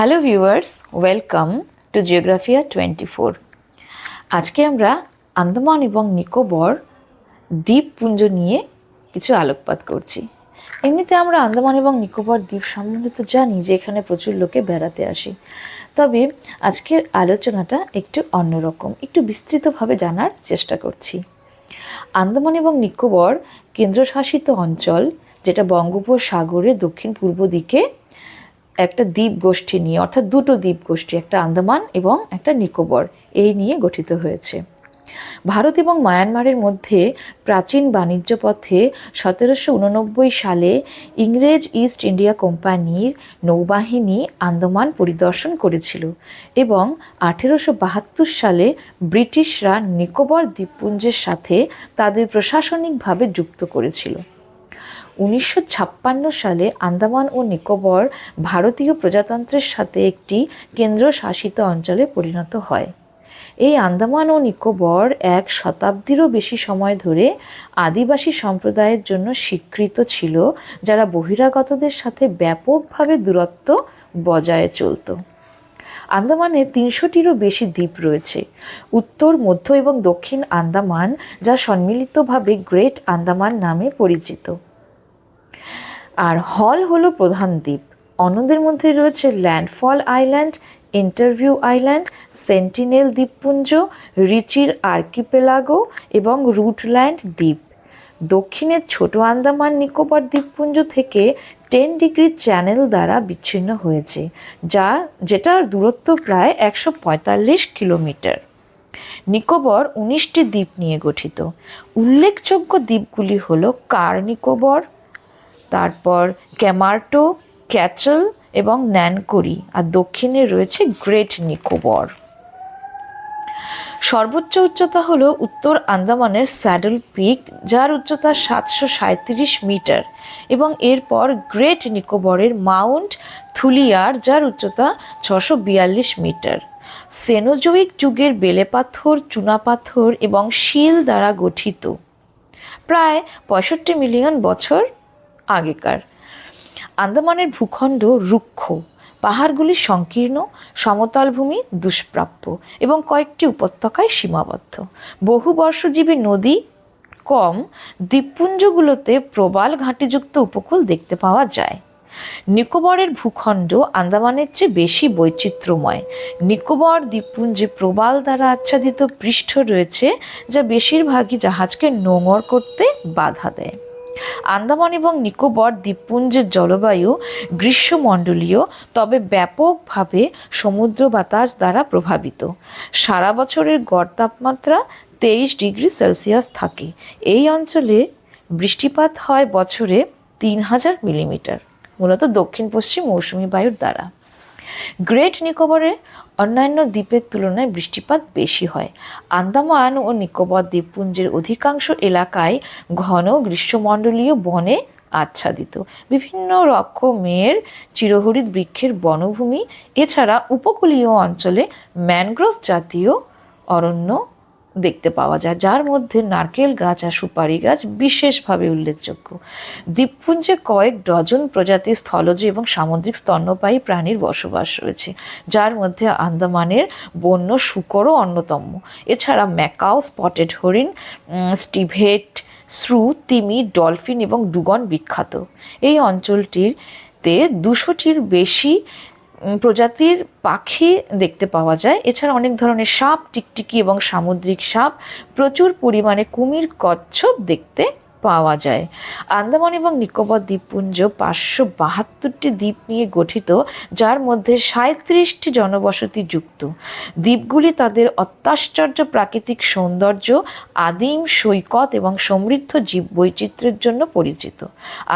Hello viewers welcome to Geographia twenty four আজকে আমরা আন্দামান এবং নিকোবর দ্বীপপুঞ্জ নিয়ে কিছু আলোকপাত করছি। এমনিতে আমরা আন্দামান এবং নিকোবর দ্বীপ সম্বন্ধে তো জানি যে এখানে প্রচুর লোকে বেড়াতে আসে। তবে আজকের আলোচনাটা একটু অন্যরকম, একটু বিস্তৃতভাবে জানার চেষ্টা করছি। আন্দামান এবং নিকোবর কেন্দ্রশাসিত অঞ্চল, যেটা বঙ্গোপসাগরের দক্ষিণ পূর্ব দিকে একটা দ্বীপ গোষ্ঠী নিয়ে, অর্থাৎ দুটো দ্বীপ গোষ্ঠী, একটা আন্দামান এবং একটা নিকোবর, এই নিয়ে গঠিত হয়েছে। ভারত এবং মায়ানমারের মধ্যে প্রাচীন বাণিজ্য পথে সতেরোশো উননব্বই সালে ইংরেজ ইস্ট ইন্ডিয়া কোম্পানির নৌবাহিনী আন্দামান পরিদর্শন করেছিল এবং আঠেরোশো বাহাত্তর সালে ব্রিটিশরা নিকোবর দ্বীপপুঞ্জের সাথে তাদের প্রশাসনিকভাবে যুক্ত করেছিল। উনিশশো ছাপ্পান্ন সালে আন্দামান ও নিকোবর ভারতীয় প্রজাতন্ত্রের সাথে একটি কেন্দ্রশাসিত অঞ্চলে পরিণত হয়। এই আন্দামান ও নিকোবর এক শতাব্দীরও বেশি সময় ধরে আদিবাসী সম্প্রদায়ের জন্য স্বীকৃত ছিল, যারা বহিরাগতদের সাথে ব্যাপকভাবে দূরত্ব বজায় চলত। আন্দামানে তিনশোটিরও বেশি দ্বীপ রয়েছে। উত্তর, মধ্য এবং দক্ষিণ আন্দামান, যা সম্মিলিতভাবে গ্রেট আন্দামান নামে পরিচিত। আর হল হলো প্রধান দ্বীপ। অন্যদের মধ্যে রয়েছে landfall island, interview island, Sentinel দ্বীপপুঞ্জ, রিচির আর্কিপেলাগো এবং রুটল্যান্ড দ্বীপ। দক্ষিণের ছোট আন্দামান নিকোবর দ্বীপপুঞ্জ থেকে টেন ডিগ্রি চ্যানেল দ্বারা বিচ্ছিন্ন হয়েছে, যা, যেটার দূরত্ব প্রায় একশো পঁয়তাল্লিশ কিলোমিটার। নিকোবর উনিশটি দ্বীপ নিয়ে গঠিত। উল্লেখযোগ্য দ্বীপগুলি হলো কার নিকোবর তারপর ক্যামার্টো, ক্যাচল এবং ন্যানকোরি। আর দক্ষিণে রয়েছে গ্রেট নিকোবর। সর্বোচ্চ উচ্চতা হল উত্তর আন্দামানের স্যাডল পিক, যার উচ্চতা সাতশো সাঁত্রিশ মিটার। এবং এরপর গ্রেট নিকোবরের মাউন্ট থুলিয়ার, যার উচ্চতা ছশো বিয়াল্লিশ মিটার। সেনোজোয়িক যুগের বেলে বেলেপাথর, চুনাপাথর এবং শিল দ্বারা গঠিত। প্রায় পঁয়ষট্টি মিলিয়ন বছর আগেকার। আন্দামানের ভূখণ্ড রুক্ষ, পাহাড়গুলি সংকীর্ণ, সমতল ভূমি দুষ্প্রাপ্য এবং কয়েকটি উপত্যকায় সীমাবদ্ধ। বহু বর্ষজীবী নদী কম দ্বীপপুঞ্জগুলোতে প্রবাল ঘাঁটিযুক্ত উপকূল দেখতে পাওয়া যায়। নিকোবরের ভূখণ্ড আন্দামানের চেয়ে বেশি বৈচিত্র্যময়। নিকোবর দ্বীপপুঞ্জে প্রবাল দ্বারা আচ্ছাদিত পৃষ্ঠ রয়েছে, যা বেশিরভাগই জাহাজকে নোঙর করতে বাধা দেয়। আন্দামান এবং নিকোবর দ্বীপপুঞ্জের জলবায়ু গ্রীষ্মমণ্ডলীয়, তবে ব্যাপকভাবে সমুদ্র বাতাস দ্বারা প্রভাবিত। সারা বছরের গড় তাপমাত্রা তেইশ ডিগ্রি সেলসিয়াস থাকে। এই অঞ্চলে বৃষ্টিপাত হয় বছরে তিন হাজার মিলিমিটার। মূলত দক্ষিণ পশ্চিম মৌসুমি বায়ুর দ্বারা। গ্রেট নিকোবরে অন্যান্য দ্বীপের তুলনায় বৃষ্টিপাত বেশি হয়। আন্দামান ও নিকোবর দ্বীপপুঞ্জের অধিকাংশ এলাকায় ঘন গ্রীষ্মমণ্ডলীয় বনে আচ্ছাদিত। বিভিন্ন রকমের চিরহরিত বৃক্ষের বনভূমি, এছাড়া উপকূলীয় অঞ্চলে ম্যানগ্রোভ জাতীয় অরণ্য দেখতে পাওয়া যায়। যার মধ্যে নারকেল গাছ আর সুপারি গাছ বিশেষভাবে উল্লেখযোগ্য। দ্বীপপুঞ্জে কয়েক ডজন প্রজাতির স্থলজ এবং সামুদ্রিক স্তন্যপায়ী প্রাণীর বসবাস রয়েছে। যার মধ্যে আন্দামানের বন্য শুকরও অন্যতম। এছাড়া ম্যাকাও, স্পটেড হরিণ স্টিভেট শ্রু তিমি, ডলফিন এবং ডুগন বিখ্যাত। এই অঞ্চলটিতে দুশোটির বেশি প্রজাতির পাখি দেখতে পাওয়া যায়। এছাড়া অনেক ধরনের সাপ, টিকটিকি এবং সামুদ্রিক সাপ প্রচুর পরিমাণে কুমির, কচ্ছপ দেখতে পাওয়া যায়। আন্দামান এবং নিকোবর দ্বীপপুঞ্জ পাঁচশো বাহাত্তরটি দ্বীপ নিয়ে গঠিত, যার মধ্যে সাঁত্রিশটি জনবসতি যুক্ত। দ্বীপগুলি তাদের অত্যাশ্চর্য প্রাকৃতিক সৌন্দর্য, আদিম সৈকত এবং সমৃদ্ধ জীব বৈচিত্র্যের জন্য পরিচিত।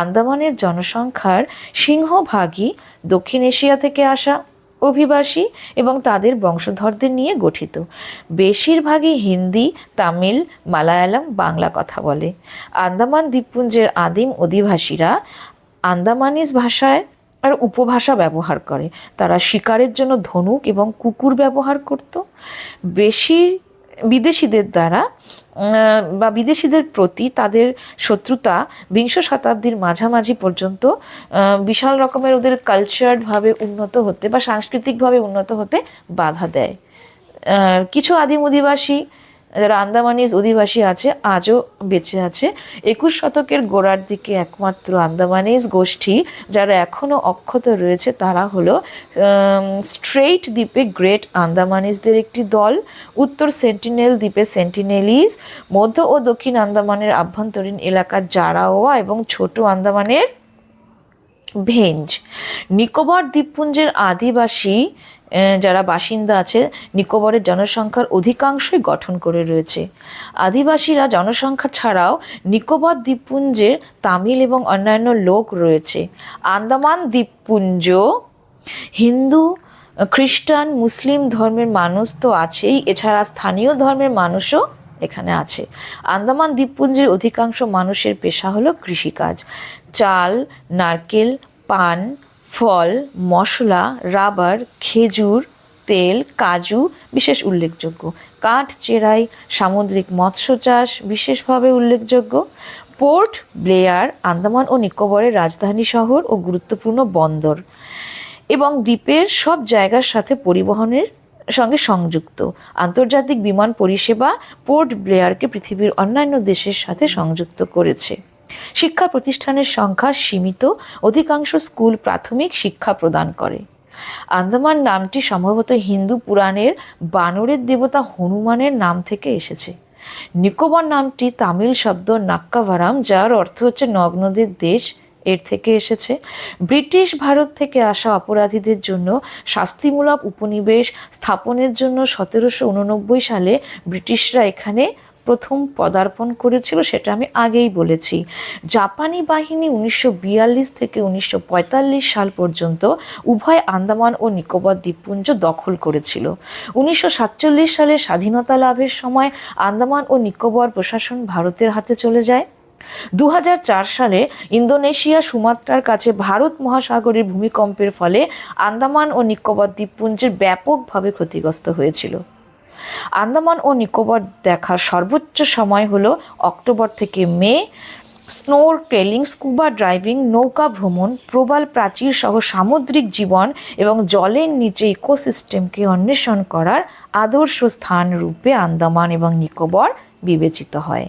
আন্দামানের জনসংখ্যার সিংহভাগই দক্ষিণ এশিয়া থেকে আসা। অভিবাসী এবং তাদের বংশধরদের নিয়ে গঠিত। বেশিরভাগই হিন্দি, তামিল, মালায়ালাম, বাংলা কথা বলে। আন্দামান দ্বীপপুঞ্জের আদিম অধিবাসীরা আন্দামানিস ভাষায় আর উপভাষা ব্যবহার করে। তারা শিকারের জন্য ধনুক এবং কুকুর ব্যবহার করত। বেশি বিদেশিদের দ্বারা বা বিদেশিদের প্রতি তাদের শত্রুতা বিংশ শতাব্দীর মাঝামাঝি পর্যন্ত বিশাল রকমের ওদের কালচারভাবে উন্নত হতে বা সাংস্কৃতিকভাবে উন্নত হতে বাধা দেয়। কিছু আদিম অধিবাসী যারা আন্দামানিজ অধিবাসী আছে, আজও বেঁচে আছে। একুশ শতকের গোড়ার দিকে একমাত্র আন্দামানিজ গোষ্ঠী যারা এখনও অক্ষত রয়েছে, তারা হলো স্ট্রেইট দ্বীপে গ্রেট আন্দামানিজদের একটি দল, উত্তর সেন্টিনেল দ্বীপে সেন্টিনেলিজ, মধ্য ও দক্ষিণ আন্দামানের আভ্যন্তরীণ এলাকার জারাওয়া এবং ছোট আন্দামানের ভেঞ্জ। নিকোবর দ্বীপপুঞ্জের আদিবাসী যারা বাসিন্দা আছে, নিকোবরের জনসংখ্যার অধিকাংশই গঠন করে রয়েছে। আদিবাসীরা জনসংখ্যা ছাড়াও নিকোবর দ্বীপপুঞ্জের তামিল এবং অন্যান্য লোক রয়েছে। আন্দামান দ্বীপপুঞ্জ, হিন্দু, খ্রিস্টান, মুসলিম ধর্মের মানুষ তো আছেই, এছাড়া স্থানীয় ধর্মের মানুষও এখানে আছে। আন্দামান দ্বীপপুঞ্জের অধিকাংশ মানুষের পেশা হলো কৃষিকাজ। চাল, নারকেল, পান ফল, মশলা, রাবার, খেজুর, তেল, কাজু বিশেষ উল্লেখযোগ্য। কাঠ, চেরাই, সামুদ্রিক মৎস্য চাষ বিশেষভাবে উল্লেখযোগ্য। পোর্ট, ব্লেয়ার, আন্দামান ও নিকোবরের রাজধানী শহর ও গুরুত্বপূর্ণ বন্দর এবং দ্বীপের সব জায়গার সাথে পরিবহনের সঙ্গে সংযুক্ত। আন্তর্জাতিক বিমান পরিষেবা পোর্ট ব্লেয়ারকে পৃথিবীর অন্যান্য দেশের সাথে সংযুক্ত করেছে। শিক্ষা প্রতিষ্ঠানের সংখ্যা সীমিত, অধিকাংশ স্কুল প্রাথমিক শিক্ষা প্রদান করে। আন্দামান নামটি সম্ভবত হিন্দু পুরাণের বানরের দেবতা হনুমানের নাম থেকে এসেছে। নিকোবর নামটি তামিল শব্দ নাক্কাভারাম, যার অর্থ হচ্ছে নগ্নদের দেশ, এর থেকে এসেছে। ব্রিটিশ ভারত থেকে আসা অপরাধীদের জন্য শাস্তিমূলক উপনিবেশ স্থাপনের জন্য সতেরোশো উননব্বই সালে ব্রিটিশরা এখানে প্রথম পদার্পণ করেছিল সেটা আমি আগেই বলেছি। জাপানি বাহিনী উনিশশো বিয়াল্লিশ থেকে উনিশশো পঁয়তাল্লিশ সাল পর্যন্ত উভয় আন্দামান ও নিকোবর দ্বীপপুঞ্জ দখল করেছিল। উনিশশো সাতচল্লিশ সালে স্বাধীনতা লাভের সময় আন্দামান ও নিকোবর প্রশাসন ভারতের হাতে চলে যায়। দু হাজার চার সালে ইন্দোনেশিয়া সুমাত্রার কাছে ভারত মহাসাগরের ভূমিকম্পের ফলে আন্দামান ও নিকোবর দ্বীপপুঞ্জের ব্যাপকভাবে ক্ষতিগ্রস্ত হয়েছিল। আন্দামান ও নিকোবর দেখার সর্বোচ্চ সময় হলো অক্টোবর থেকে May. Snorkelling scuba driving, নৌকা ভ্রমণ, প্রবাল প্রাচীর সহ সামুদ্রিক জীবন এবং জলের নিচে ইকোসিস্টেমকে অন্বেষণ করার আদর্শ স্থান রূপে আন্দামান এবং নিকোবর বিবেচিত হয়।